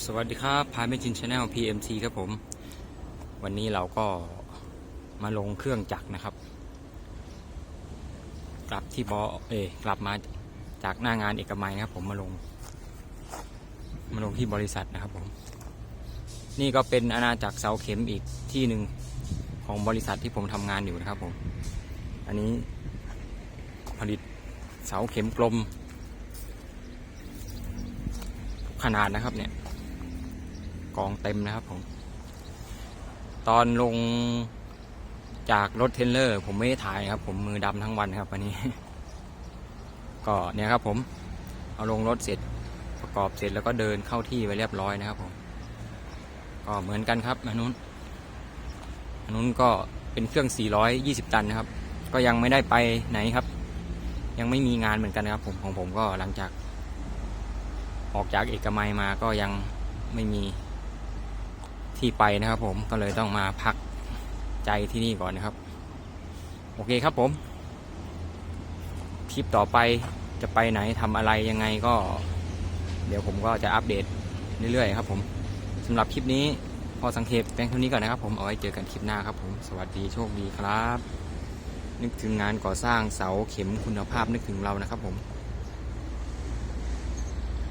สวัสดีครับพายไม่จินชาแนล PMT ครับผม วันนี้เราก็มาลงเครื่องจักรนะครับ กลับที่บอเอกลับมาจากหน้างานเอกมัยนะครับ ผมมาลง มาลงที่บริษัทนะครับผม นี่ก็เป็นอาณาจักรเสาเข็มอีกที่หนึ่งของบริษัทที่ผมทำงานอยู่นะครับผม อันนี้ผลิตเสาเข็มกลม ขนาดนะครับเนี่ย กองเต็มนะครับผม ตอนลงจากรถเทรลเลอร์ ผมไม่ได้ถ่ายครับ ผมมือดำทั้งวันครับวันนี้ ก็เนี่ยครับผม เอาลงรถเสร็จประกอบเสร็จแล้วก็เดินเข้าที่ไปเรียบร้อยนะครับผม ก็เหมือนกันครับอันนู้นอันนู้นก็เป็นเครื่อง 420 ตันนะครับ ก็ยังไม่ได้ไปไหนครับ ยังไม่มีงานเหมือนกันนะครับ ผมของผมก็หลังจาก ออกจากเอกมัยมาก็ยังไม่มี ที่ไปนะครับ ผมก็เลยต้องมาพักใจที่นี่ก่อนนะครับ โอเคครับผม คลิปต่อไปจะไปไหนทำอะไรยังไงก็ เดี๋ยวผมก็จะอัปเดตเรื่อยๆครับ ผมสำหรับคลิปนี้พอสังเกตแปลงเท่านี้ก่อนนะครับ ผมเอาไว้เจอกันคลิปหน้าครับ ผมสวัสดีโชคดีครับ นึกถึงงานก่อสร้างเสาเข็มคุณภาพนึกถึงเรานะครับ ผม